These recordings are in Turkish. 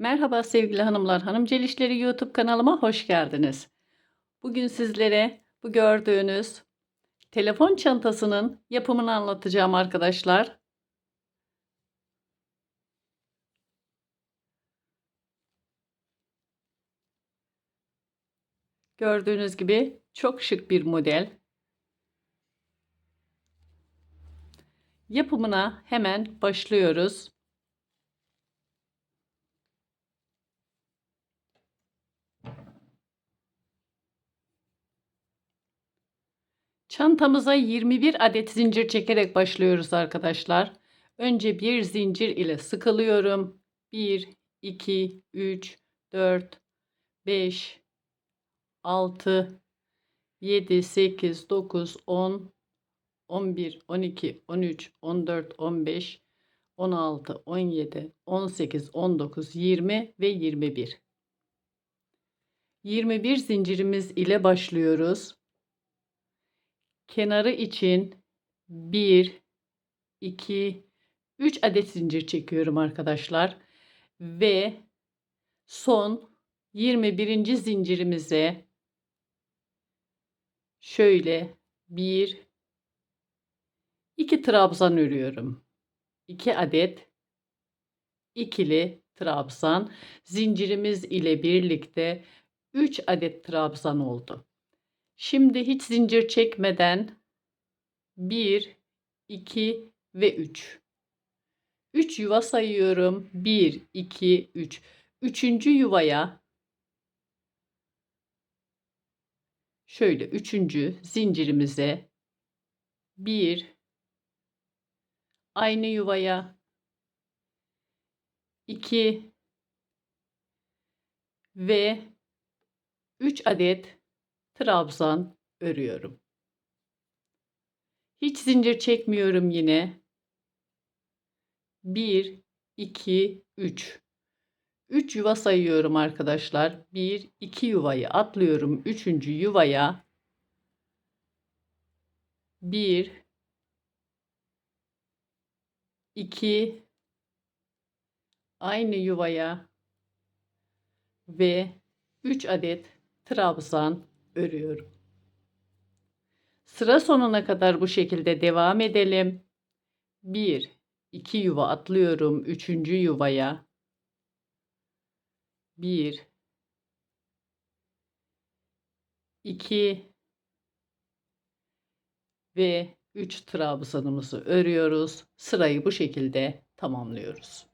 Merhaba sevgili hanımlar, Hanım Celişleri YouTube kanalıma hoş geldiniz. Bugün sizlere bu gördüğünüz telefon çantasının yapımını anlatacağım arkadaşlar. Gördüğünüz gibi çok şık bir model. Yapımına hemen başlıyoruz. Çantamıza 21 adet zincir çekerek başlıyoruz arkadaşlar. Önce bir zincir ile sıkılıyorum. 1, 2, 3, 4, 5, 6, 7, 8, 9, 10, 11, 12, 13, 14, 15, 16, 17, 18, 19, 20 ve 21. 21 zincirimiz ile başlıyoruz. Kenarı için 1, 2, 3 adet zincir çekiyorum arkadaşlar. Ve son 21. zincirimize şöyle 1, 2 trabzan örüyorum. 2 adet ikili trabzan zincirimiz ile birlikte 3 adet trabzan oldu. Şimdi hiç zincir çekmeden 1, 2 ve 3. 3 yuva sayıyorum. 1, 2, 3. Üçüncü yuvaya şöyle üçüncü zincirimize 1 aynı yuvaya 2 ve 3 adet trabzan örüyorum. Hiç zincir çekmiyorum yine. 1 2 3 3 yuva sayıyorum arkadaşlar. 1 2 yuvayı atlıyorum 3. yuvaya. 1 2 aynı yuvaya ve 3 adet trabzan örüyorum. Sıra sonuna kadar bu şekilde devam edelim. 1 2 yuva atlıyorum 3. yuvaya. 1 2 ve 3 trabzanımızı örüyoruz. Sırayı bu şekilde tamamlıyoruz.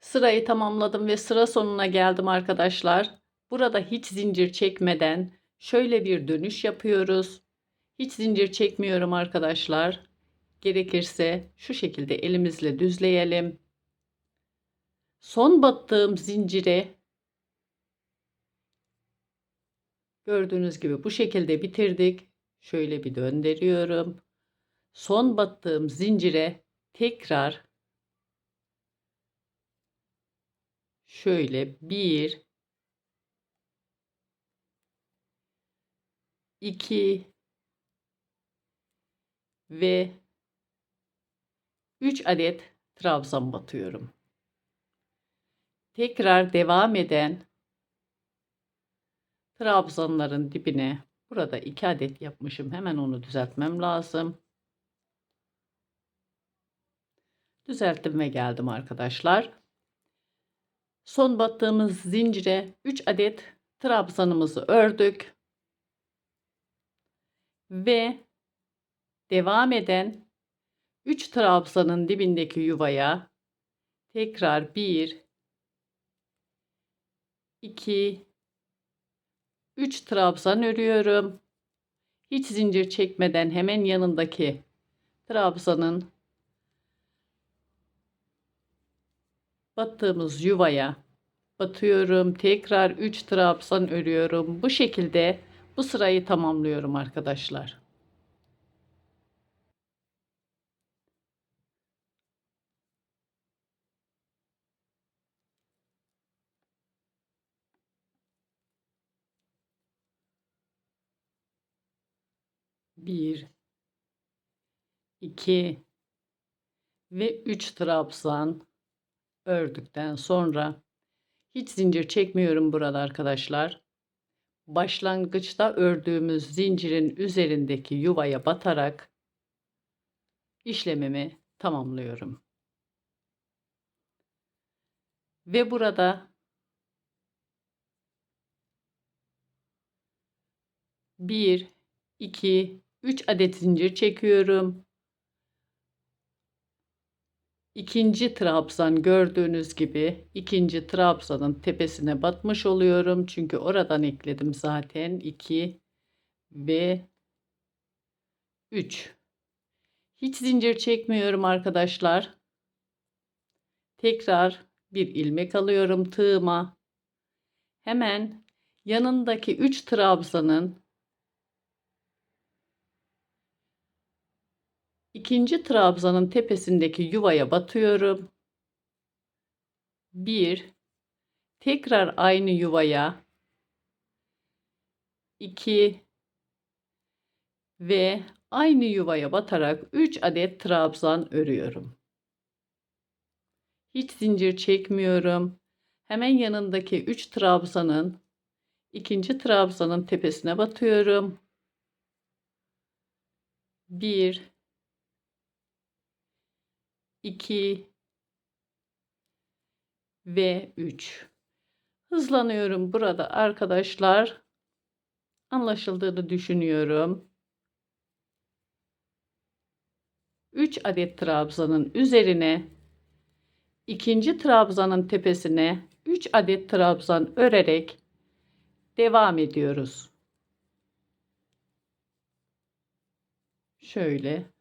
Sırayı tamamladım ve sıra sonuna geldim arkadaşlar. Burada hiç zincir çekmeden şöyle bir dönüş yapıyoruz. Hiç zincir çekmiyorum arkadaşlar. Gerekirse şu şekilde elimizle düzleyelim. Son battığım zincire gördüğünüz gibi bu şekilde bitirdik. Şöyle bir döndürüyorum. Son battığım zincire tekrar şöyle bir 2 ve 3 adet trabzan batıyorum. Tekrar devam eden trabzanların dibine burada 2 adet yapmışım. Hemen onu düzeltmem lazım. Düzelttim ve geldim arkadaşlar. Son battığımız zincire 3 adet trabzanımızı ördük ve devam eden 3 trabzanın dibindeki yuvaya tekrar 1 2 3 trabzan örüyorum. Hiç zincir çekmeden hemen yanındaki trabzanın battığımız yuvaya batıyorum. Tekrar 3 trabzan örüyorum. Bu şekilde bu sırayı tamamlıyorum arkadaşlar. Bir, iki ve üç trabzan ördükten sonra hiç zincir çekmiyorum burada arkadaşlar. Başlangıçta ördüğümüz zincirin üzerindeki yuvaya batarak işlemimi tamamlıyorum. Ve burada bir, iki, üç adet zincir çekiyorum. İkinci trabzan gördüğünüz gibi ikinci trabzanın tepesine batmış oluyorum. Çünkü oradan ekledim zaten 2 ve 3. Hiç zincir çekmiyorum arkadaşlar. Tekrar bir ilmek alıyorum tığıma. Hemen yanındaki 3 trabzanın ikinci trabzanın tepesindeki yuvaya batıyorum. Bir, tekrar aynı yuvaya 2 ve aynı yuvaya batarak 3 adet trabzan örüyorum. Hiç zincir çekmiyorum. Hemen yanındaki 3 trabzanın ikinci trabzanın tepesine batıyorum. 1 2 ve 3. Hızlanıyorum burada arkadaşlar. Anlaşıldığını düşünüyorum. 3 adet trabzanın üzerine ikinci trabzanın tepesine 3 adet trabzan örerek devam ediyoruz. Şöyle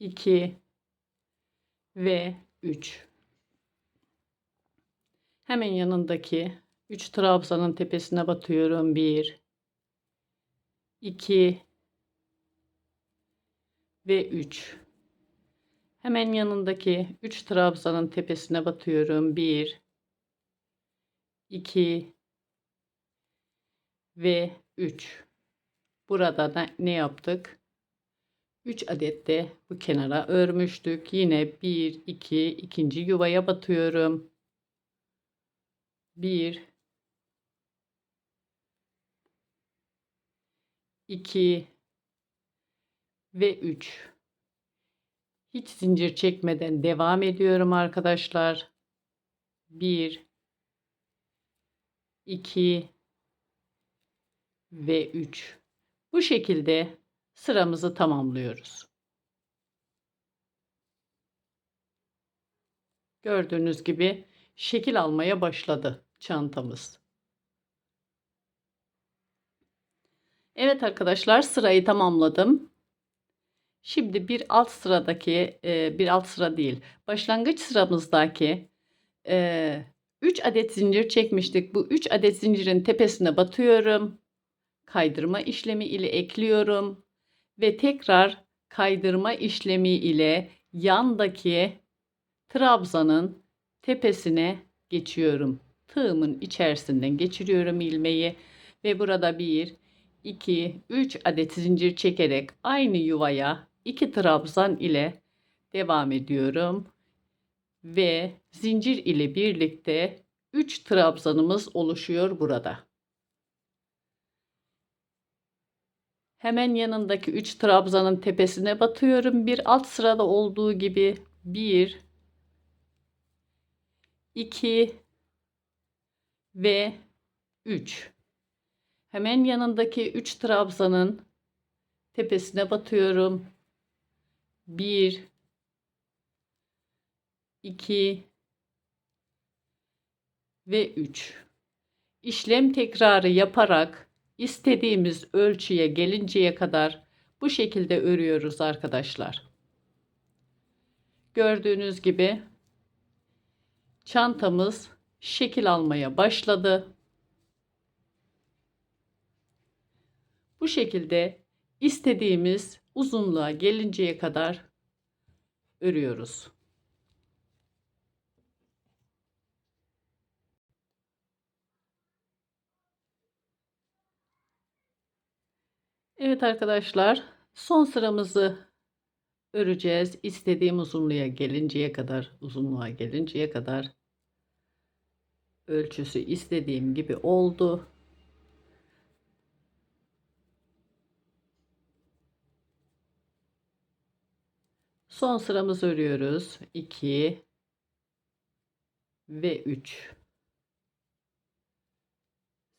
2 ve 3. Hemen yanındaki 3 trabzanın tepesine batıyorum. 1 2 ve 3. Hemen yanındaki 3 trabzanın tepesine batıyorum. 1 2 ve 3. Burada da ne yaptık? 3 adet de bu kenara örmüştük. Yine 1 2 ikinci yuvaya batıyorum. 1 2 ve 3 hiç zincir çekmeden devam ediyorum arkadaşlar. 1 2 ve 3 bu şekilde sıramızı tamamlıyoruz. Gördüğünüz gibi şekil almaya başladı çantamız. Evet arkadaşlar sırayı tamamladım. Şimdi bir alt sıradaki e, bir alt sıra değil başlangıç sıramızdaki 3 e, adet zincir çekmiştik. Bu 3 adet zincirin tepesine batıyorum. Kaydırma işlemi ile ekliyorum ve tekrar kaydırma işlemi ile yandaki trabzanın tepesine geçiyorum. Tığımın içerisinden geçiriyorum ilmeği ve burada 1 2 3 adet zincir çekerek aynı yuvaya 2 trabzan ile devam ediyorum. Ve zincir ile birlikte 3 trabzanımız oluşuyor burada. Hemen yanındaki 3 trabzanın tepesine batıyorum. Bir alt sırada olduğu gibi 1 2 ve 3. Hemen yanındaki 3 trabzanın tepesine batıyorum. 1 2 ve 3. İşlem tekrarı yaparak istediğimiz ölçüye gelinceye kadar bu şekilde örüyoruz arkadaşlar. Gördüğünüz gibi çantamız şekil almaya başladı. Bu şekilde istediğimiz uzunluğa gelinceye kadar örüyoruz. Evet arkadaşlar Son sıramızı öreceğiz. İstediğim uzunluğa gelinceye kadar, uzunluğa gelinceye kadar ölçüsü istediğim gibi oldu. Son sıramızı örüyoruz. 2 ve 3.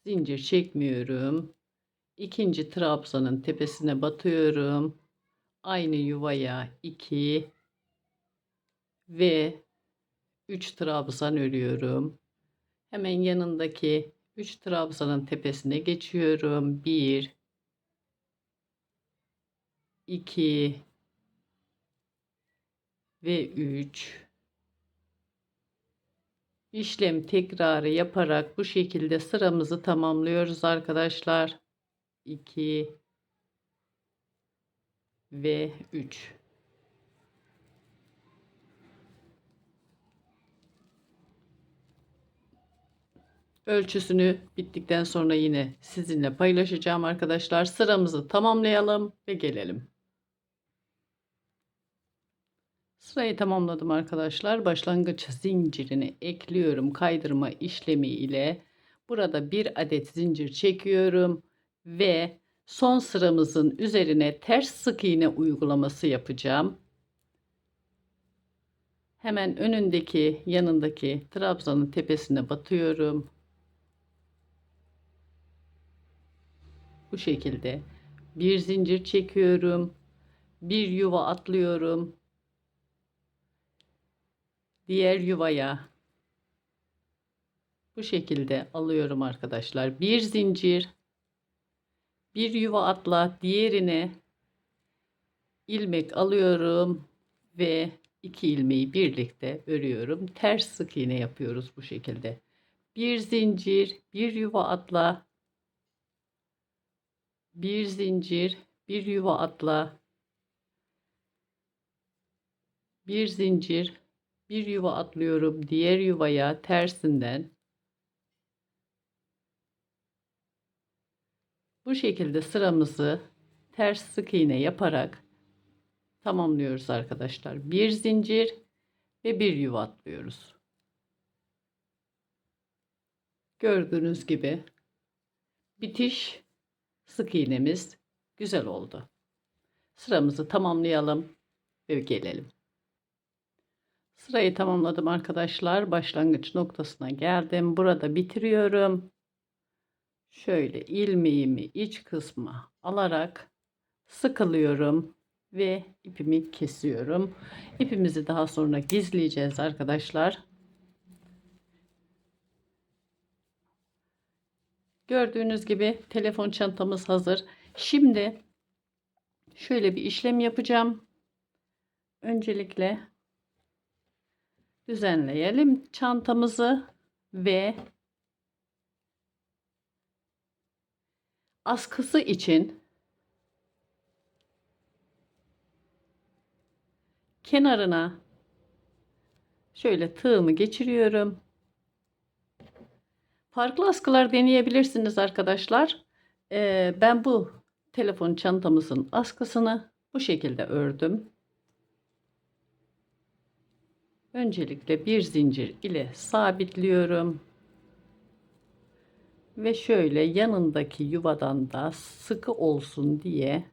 Zincir çekmiyorum. İkinci trabzanın tepesine batıyorum. Aynı yuvaya 2 ve 3 trabzan örüyorum. Hemen yanındaki 3 trabzanın tepesine geçiyorum. 1 2 ve 3 işlem tekrarı yaparak bu şekilde sıramızı tamamlıyoruz arkadaşlar. 2 ve 3 Ölçüsünü bittikten sonra yine sizinle paylaşacağım arkadaşlar. Sıramızı tamamlayalım ve gelelim. Sırayı tamamladım arkadaşlar. Başlangıç zincirini ekliyorum kaydırma işlemi ile. Burada bir adet zincir çekiyorum ve son sıramızın üzerine ters sık iğne uygulaması yapacağım. Hemen önündeki yanındaki trabzanın tepesine batıyorum. Bu şekilde bir zincir çekiyorum. Bir yuva atlıyorum diğer yuvaya bu şekilde alıyorum arkadaşlar. Bir zincir, bir yuva atla, diğerine ilmek alıyorum ve iki ilmeği birlikte örüyorum. Ters sık iğne yapıyoruz bu şekilde. Bir zincir, bir yuva atla, bir zincir, bir yuva atla, bir zincir, bir yuva atlıyorum diğer yuvaya tersinden bu şekilde sıramızı ters sık iğne yaparak tamamlıyoruz arkadaşlar bir zincir ve bir yuva atlıyoruz gördüğünüz gibi bitiş sık iğnemiz güzel oldu sıramızı tamamlayalım ve gelelim Sırayı tamamladım arkadaşlar. Başlangıç noktasına geldim. Burada bitiriyorum. Şöyle ilmeğimi iç kısmı alarak sıkılıyorum ve ipimi kesiyorum. İpimizi daha sonra gizleyeceğiz arkadaşlar. Gördüğünüz gibi telefon çantamız hazır. Şimdi şöyle bir işlem yapacağım. Öncelikle düzenleyelim çantamızı ve askısı için kenarına şöyle tığımı geçiriyorum. Farklı askılar deneyebilirsiniz arkadaşlar. Ee, ben bu telefon çantamızın askısını bu şekilde ördüm. Öncelikle bir zincir ile sabitliyorum. Ve şöyle yanındaki yuvadan da sıkı olsun diye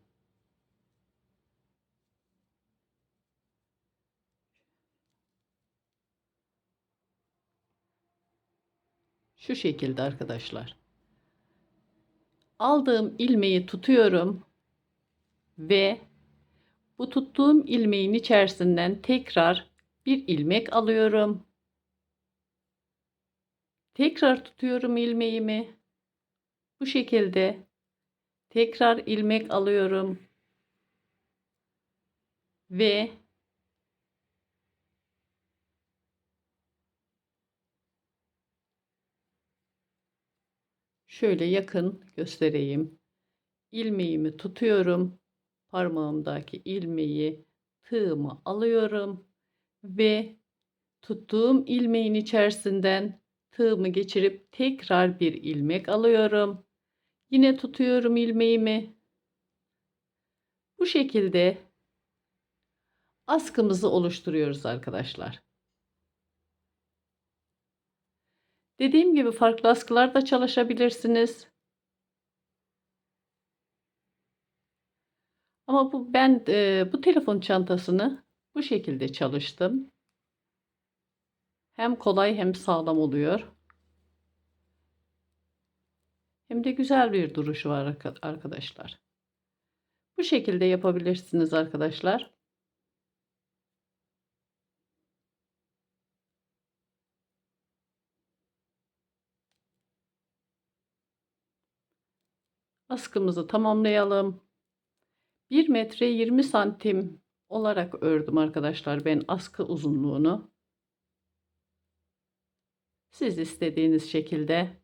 şu şekilde arkadaşlar. Aldığım ilmeği tutuyorum ve bu tuttuğum ilmeğin içerisinden tekrar bir ilmek alıyorum. Tekrar tutuyorum ilmeğimi. Bu şekilde tekrar ilmek alıyorum. Ve şöyle yakın göstereyim. ilmeğimi tutuyorum. Parmağımdaki ilmeği tığımı alıyorum ve tuttuğum ilmeğin içerisinden tığımı geçirip tekrar bir ilmek alıyorum. Yine tutuyorum ilmeğimi. Bu şekilde askımızı oluşturuyoruz arkadaşlar. Dediğim gibi farklı askılarda çalışabilirsiniz. Ama bu ben e, bu telefon çantasını bu şekilde çalıştım. Hem kolay hem sağlam oluyor. Hem de güzel bir duruşu var arka- arkadaşlar. Bu şekilde yapabilirsiniz arkadaşlar. Askımızı tamamlayalım. 1 metre 20 santim olarak ördüm arkadaşlar ben askı uzunluğunu. Siz istediğiniz şekilde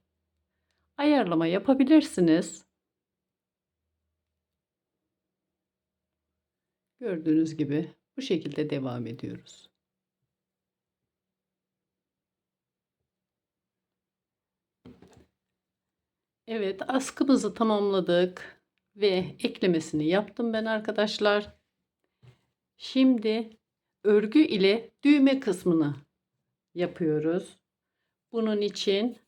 ayarlama yapabilirsiniz. Gördüğünüz gibi bu şekilde devam ediyoruz. Evet, askımızı tamamladık ve eklemesini yaptım ben arkadaşlar. Şimdi örgü ile düğme kısmını yapıyoruz. Bunun için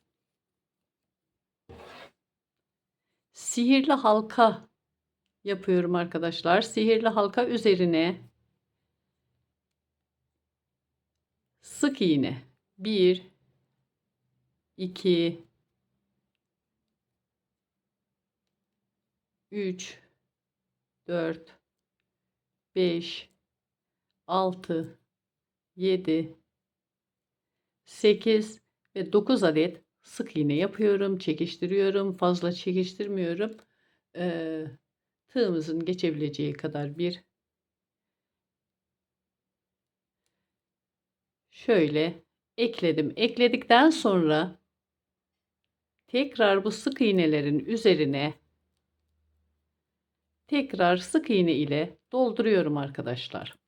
sihirli halka yapıyorum arkadaşlar. Sihirli halka üzerine sık iğne 1 2 3 4 5 6 7 8 ve 9 adet sık iğne yapıyorum. Çekiştiriyorum. Fazla çekiştirmiyorum. Ee, tığımızın geçebileceği kadar bir şöyle ekledim. Ekledikten sonra tekrar bu sık iğnelerin üzerine tekrar sık iğne ile dolduruyorum arkadaşlar.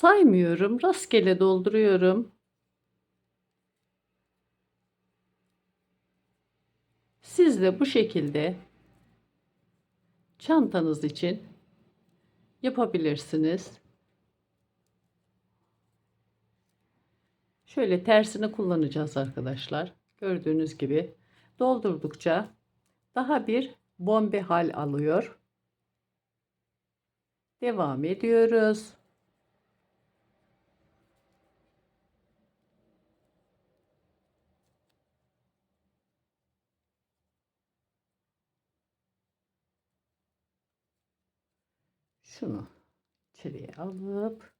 Saymıyorum, rastgele dolduruyorum. Siz de bu şekilde çantanız için yapabilirsiniz. Şöyle tersini kullanacağız arkadaşlar. Gördüğünüz gibi doldurdukça daha bir bombe hal alıyor. Devam ediyoruz. Şunu içeriye alıp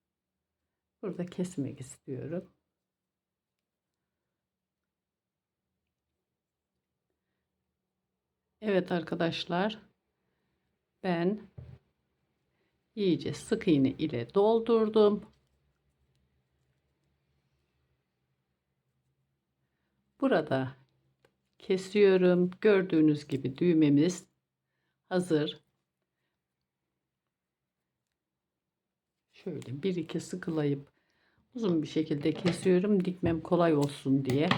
burada kesmek istiyorum. Evet arkadaşlar ben iyice sık iğne ile doldurdum. Burada kesiyorum. Gördüğünüz gibi düğmemiz hazır. Şöyle bir iki sıkılayıp uzun bir şekilde kesiyorum. Dikmem kolay olsun diye.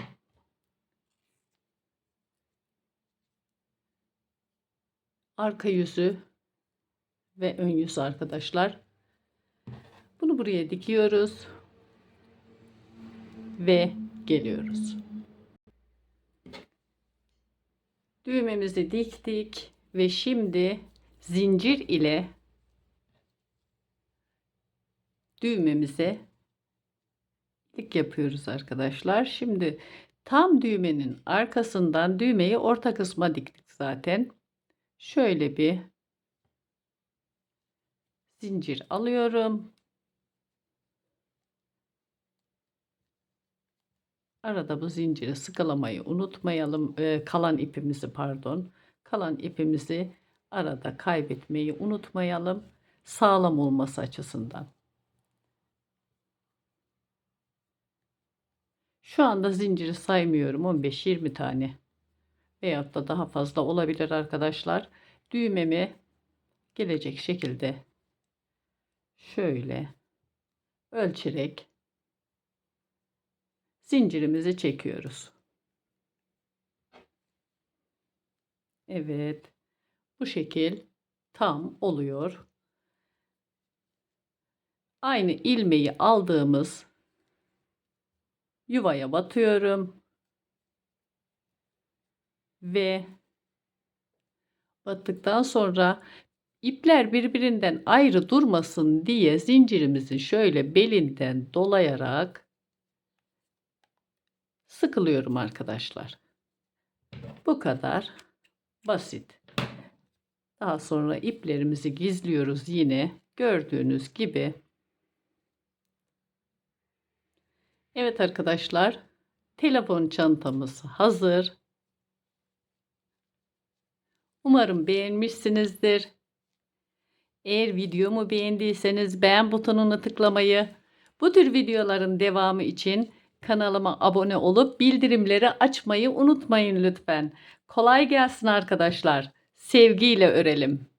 Arka yüzü ve ön yüzü arkadaşlar. Bunu buraya dikiyoruz. Ve geliyoruz. Düğmemizi diktik ve şimdi zincir ile düğmemize dik yapıyoruz arkadaşlar. Şimdi tam düğmenin arkasından düğmeyi orta kısma diktik zaten. Şöyle bir zincir alıyorum. Arada bu zinciri sıkılamayı unutmayalım. Ee, kalan ipimizi pardon. Kalan ipimizi arada kaybetmeyi unutmayalım. Sağlam olması açısından. Şu anda zinciri saymıyorum. 15-20 tane Veyahut da daha fazla olabilir arkadaşlar. Düğmemi gelecek şekilde şöyle ölçerek zincirimizi çekiyoruz. Evet. Bu şekil tam oluyor. Aynı ilmeği aldığımız yuvaya batıyorum. Ve battıktan sonra ipler birbirinden ayrı durmasın diye zincirimizi şöyle belinden dolayarak sıkılıyorum arkadaşlar. Bu kadar basit. Daha sonra iplerimizi gizliyoruz yine gördüğünüz gibi. Evet arkadaşlar, telefon çantamız hazır. Umarım beğenmişsinizdir. Eğer videomu beğendiyseniz beğen butonuna tıklamayı, bu tür videoların devamı için kanalıma abone olup bildirimleri açmayı unutmayın lütfen. Kolay gelsin arkadaşlar. Sevgiyle örelim.